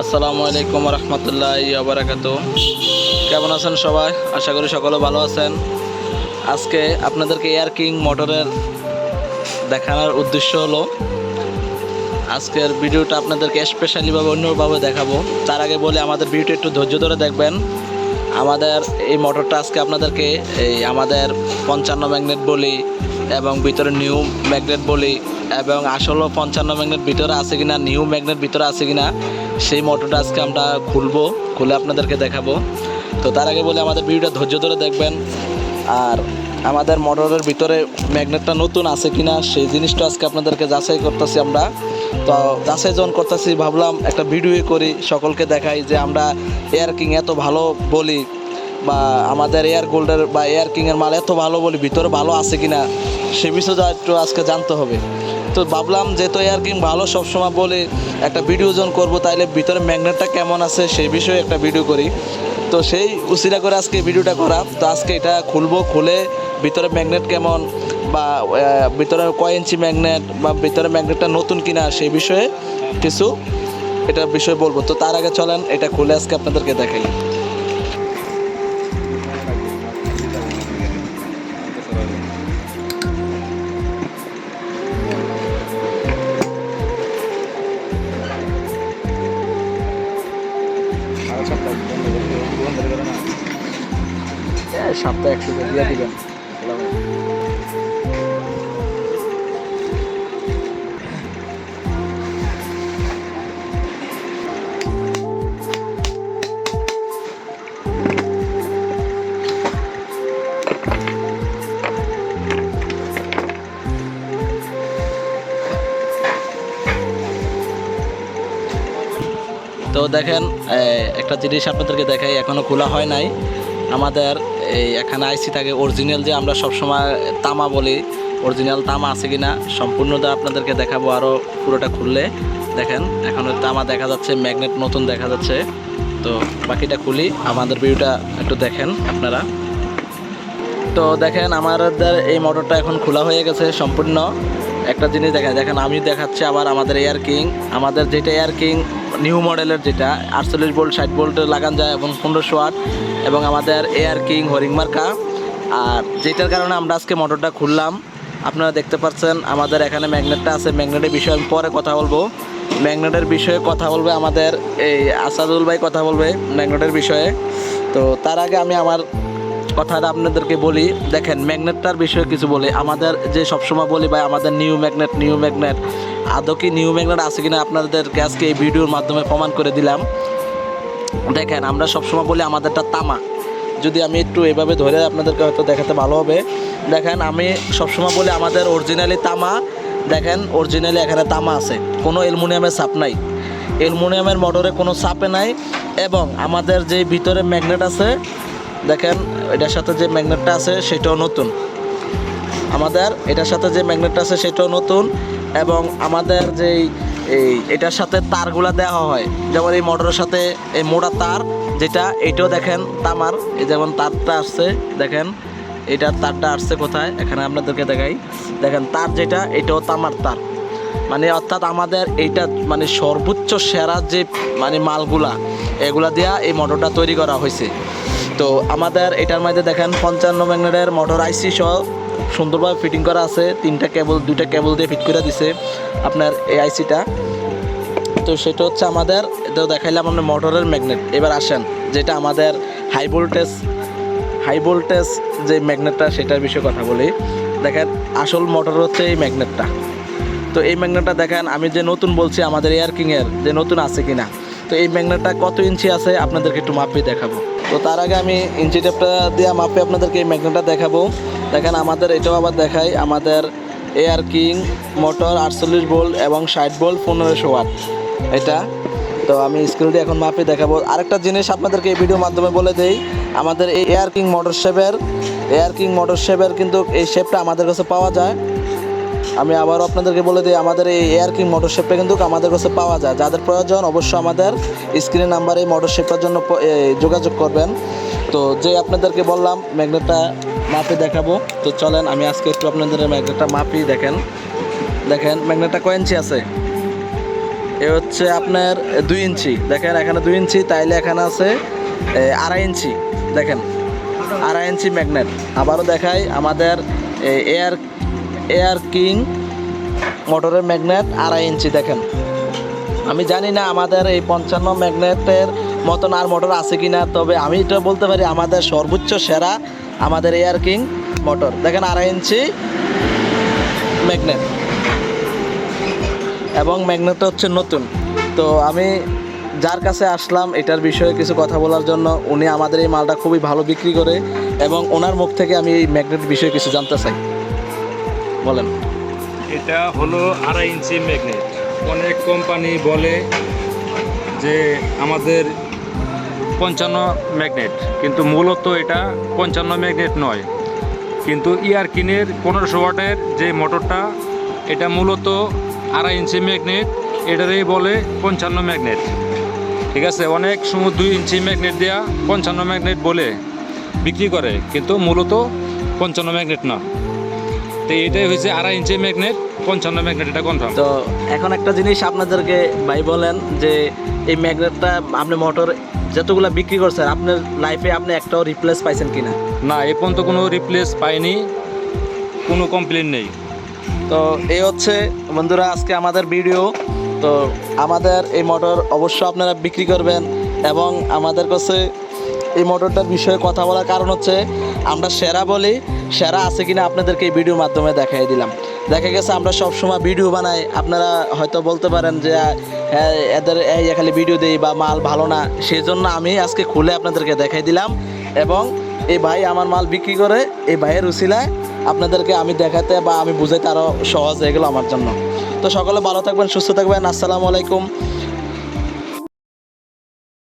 আসসালামু আলাইকুম রহমতুল্লাহ আবরাকাত কেমন আছেন সবাই? আশা করি সকলে ভালো আছেন। আজকে আপনাদেরকে এয়ার কিং মোটরের দেখানোর উদ্দেশ্য হলো, আজকের ভিডিওটা আপনাদেরকে স্পেশালিভাবে অন্যভাবে দেখাবো। তার আগে বলে, আমাদের ভিডিওটা একটু ধৈর্য ধরে দেখবেন। আমাদের এই মোটরটা আজকে আপনাদেরকে এই আমাদের পঞ্চান্ন ম্যাগনেট বলি এবং ভিতরে নিউ ম্যাগনেট বলি এবং আসলেও পঞ্চান্ন ম্যাগনেট ভিতরে আছে কিনা নিউ ম্যাগনেট ভিতরে আছে কিনা সেই মোটরটা আজকে আমরা খুলবো, খুলে আপনাদেরকে দেখাবো। তো তার আগে বলে, আমাদের ভিডিওটা ধৈর্য ধরে দেখবেন। আর আমাদের মোটরের ভিতরে ম্যাগনেটটা নতুন আছে কিনা, সেই জিনিসটা আজকে আপনাদেরকে যাচাই করতেছি আমরা। তো যাচাই যখন করতেছি, ভাবলাম একটা ভিডিও করি, সকলকে দেখাই যে আমরা এয়ার কিং এত ভালো বলি, বা আমাদের এয়ার গোল্ডের বা এয়ার কিংয়ের মাল এত ভালো বলি, ভিতরে ভালো আছে কিনা, সে বিষয়টা একটু আজকে জানতে হবে। তো ভাবলাম যেহেতু এয়ার কিং ভালো সবসময় বলে একটা ভিডিও যখন করব, তাইলে ভিতরে ম্যাগনেটটা কেমন আছে সেই বিষয়ে একটা ভিডিও করি। তো সেই উসিলা করে আজকে ভিডিওটা করা। তো আজকে এটা খুলবো, খুলে ভিতরে ম্যাগনেট কেমন বা ভিতরে কয় ইঞ্চি ম্যাগনেট বা ভিতরে ম্যাগনেটটা নতুন কিনা সেই বিষয়ে কিছু এটার বিষয়ে বলব। তো তার আগে চলেন, এটা খুলে আজকে আপনাদেরকে দেখাই। সপ্তাহে একশো দিয়ে দিবেন। তো দেখেন একটা জিনিস আপনাদেরকে দেখাই এখনও খোলা হয় নাই। আমাদের এই এখানে আইসি থাকে। অরিজিনাল যে আমরা সবসময় তামা বলি অরিজিনাল তামা আছে কিনা সম্পূর্ণটা আপনাদেরকে দেখাবো আরও পুরোটা খুললে। দেখেন, এখন তামা দেখা যাচ্ছে ম্যাগনেট নতুন দেখা যাচ্ছে। তো বাকিটা খুলি, আমাদের ভিডিওটা একটু দেখেন আপনারা। তো দেখেন, আমাদের এই মোটরটা এখন খোলা হয়ে গেছে সম্পূর্ণ। একটা জিনিস দেখেন দেখেন, আমি দেখাচ্ছি আবার আমাদের এয়ার কিং আমাদের যেটা এয়ার কিং নিউ মডেলের যেটা, আটচল্লিশ ভোল্ট ষাট ভোল্টে লাগান যায় এবং পনেরোশো ওয়াট এবং আমাদের এয়ার কিং হরিং মার্কা। আর যেটার কারণে আমরা আজকে মোটরটা খুললাম, আপনারা দেখতে পাচ্ছেন আমাদের এখানে ম্যাগনেটটা আছে। ম্যাগনেটের বিষয়ে আমি পরে কথা বলব। ম্যাগনেটের বিষয়ে কথা বলবে আমাদের এই আসাদুল ভাই, কথা বলবে ম্যাগনেটের বিষয়ে। তো তার আগে আমি আমার কথাটা আপনাদেরকে বলি। দেখেন, ম্যাগনেটটার বিষয়ে কিছু বলি। আমাদের যে সবসময় বলি ভাই, আমাদের নিউ ম্যাগনেট নিউ ম্যাগনেট। আদৌ কি নিউ ম্যাগনেট আছে কিনা আপনাদেরকে আজকে এই ভিডিওর মাধ্যমে প্রমাণ করে দিলাম। দেখেন, আমরা সবসময় বলি আমাদেরটা তামা। যদি আমি একটু এভাবে ধরে আপনাদেরকে হয়তো দেখাতে ভালো হবে। দেখেন, আমি সবসময় বলি আমাদের অরিজিনালি তামা। দেখেন অরিজিনালি এখানে তামা আছে। কোনো অ্যালুমিনিয়ামের সাপ নাই। অ্যালুমিনিয়ামের মোটরে কোনো সাপে নাই এবং আমাদের যে ভিতরে ম্যাগনেট আছে, দেখেন, এটার সাথে যে ম্যাগনেটটা আছে, সেটাও নতুন। আমাদের, এটার সাথে যে ম্যাগনেটটা আছে, সেটাও নতুন এবং আমাদের যেই এই, এটার সাথে তারগুলা দেওয়া হয়। যেমন এই মোটরের সাথে এই মোটা তার, যেটা এটাও দেখেন তামার, এই যেমন তারটা আসছে, দেখেন, এটার তারটা আসছে কোথায়? এখানে আপনাদেরকে দেখাই। দেখেন, তার যেটা, এটাও তামার তার। মানে অর্থাৎ আমাদের এইটা মানে সর্বোচ্চ সেরা যে মানে মালগুলা, এগুলা দিয়া এই মোটরটা তৈরি করা হয়েছে। তো আমাদের এটার মধ্যে দেখেন পঞ্চান্ন ম্যাগনেটের মোটর আইসি সহ সুন্দরভাবে ফিটিং করা আছে, তিনটা কেবল দুইটা কেবল দিয়ে ফিট করে দিছে আপনার এই আইসিটা তো সেটা হচ্ছে আমাদের তো দেখাইলাম আমরা মোটরের ম্যাগনেট এবার আসেন, যেটা আমাদের হাই ভোল্টেজ হাই ভোল্টেজ যে ম্যাগনেটটা সেটার বিষয়ে কথা বলি। দেখেন, আসল মোটর হচ্ছে এই ম্যাগনেটটা তো এই ম্যাগনেটটা দেখেন, আমি যে নতুন বলছি, আমাদের এয়ার কিংয়ের যে নতুন আছে কিনা। তো এই ম্যাগনেটটা কত ইঞ্চি আছে আপনাদেরকে একটু মাপে দেখাবো। তো তার আগে আমি ইঞ্চি টেপটা দিয়ে মাপে আপনাদেরকে এই ম্যাগনেটটা দেখাবো। দেখেন আমাদের এটাও আবার দেখাই, আমাদের এয়ার কিং মোটর আটচল্লিশ বোল্ট এবং ষাট ভোল্ট পনেরোশো ওয়াট এটা, তো আমি স্ক্রিন দিয়ে এখন মাপে দেখাবো। আরেকটা জিনিস আপনাদেরকে এই ভিডিওর মাধ্যমে বলে দেই, আমাদের এই এয়ার কিং মোটর শেপের এয়ার কিং মোটর শেপের কিন্তু এই শেপটা আমাদের কাছে পাওয়া যায়। আমি আবারও আপনাদেরকে বলে দিই, আমাদের এই এয়ার কিং মোটর শেপটা কিন্তু আমাদের কাছে পাওয়া যায়। যাদের প্রয়োজন অবশ্যই আমাদের স্ক্রিনের নাম্বারে এই মোটর শেপটার জন্য যোগাযোগ করবেন। তো যে আপনাদেরকে বললাম ম্যাগনেটটা মাপে দেখাবো। তো চলেন, আমি আজকে একটু আপনাদের ম্যাগনেটটা মাপি, দেখেন। দেখেন ম্যাগনেটটা কয় ইঞ্চি আছে? এ হচ্ছে আপনার দুই ইঞ্চি। দেখেন, এখানে দুই ইঞ্চি, তাইলে এখানে আছে আড়াই ইঞ্চি। দেখেন, আড়াই ইঞ্চি ম্যাগনেট আবারও দেখাই, আমাদের এয়ার এয়ার কিং, মোটরের ম্যাগনেট আড়াই ইঞ্চি, দেখেন। আমি জানি না আমাদের এই পঞ্চান্ন ম্যাগনেটের মতন আর মোটর আছে কিনা, তবে আমি এটা বলতে পারি আমাদের সর্বোচ্চ সেরা আমাদের এয়ার কিং মোটর। দেখেন, আড়াই ইঞ্চি ম্যাগনেট। এবং ম্যাগনেটটা হচ্ছে নতুন। তো আমি যার কাছে আসলাম, এটার বিষয়ে কিছু কথা বলার জন্য, উনি আমাদের এই মালটা খুবই ভালো বিক্রি করে এবং ওনার মুখ থেকে আমি এই ম্যাগনেট বিষয়ে কিছু জানতে চাই। বলেন। এটা হলো আড়াই ইঞ্চি ম্যাগনেট অনেক কোম্পানি বলে যে আমাদের পঞ্চান্ন ম্যাগনেট কিন্তু মূলত এটা পঞ্চান্ন ম্যাগনেট নয়। কিন্তু ইয়ার ইয়ারকিনের পনেরোশো ওয়াটের যে মোটরটা, এটা মূলত আড়াই ইঞ্চি ম্যাগনেট এটারই বলে পঞ্চান্ন ম্যাগনেট ঠিক আছে? অনেক সময় দুই ইঞ্চি ম্যাগনেট দেওয়া পঞ্চান্ন ম্যাগনেট বলে বিক্রি করে, কিন্তু মূলত পঞ্চান্ন ম্যাগনেট না। তো এটাই হয়েছে আড়াই ইঞ্চি ম্যাগনেট পঞ্চান্ন ম্যাগনেট এটা কনফার্ম তো এখন একটা জিনিস আপনাদেরকে ভাই বলেন যে এই ম্যাগনেটটা আপনি মোটর যতগুলা বিক্রি করছেন আপনার লাইফে আপনি একটাও রিপ্লেস পাইছেন কিনা? না এ পর্যন্ত কোনো রিপ্লেস পাইনি কোনো কমপ্লেন নেই। তো এই হচ্ছে বন্ধুরা আজকে আমাদের ভিডিও তো আমাদের এই মোটর অবশ্য আপনারা বিক্রি করবেন এবং আমাদের কাছে এই মোটরটার বিষয়ে কথা বলার কারণ হচ্ছে আমরা সেরা বলি, সেরা আছে কিনা আপনাদেরকে এই ভিডিওর মাধ্যমে দেখাই দিলাম। দেখা গেছে আমরা সব সময় ভিডিও বানাই, আপনারা হয়তো বলতে পারেন যে এদের খালি ভিডিও দেই বা মাল ভালো না সেই জন্য আমি আজকে খুলে আপনাদেরকে দেখাই দিলাম। এবং এই ভাই আমার মাল বিক্রি করে, এই ভাইয়ের উসিলায় আপনাদেরকে আমি দেখাতে বা আমি বুঝাইতে আরও সহজ হয়ে গেলো আমার জন্য। তো সকলে ভালো থাকবেন, সুস্থ থাকবেন, আসসালামু আলাইকুম।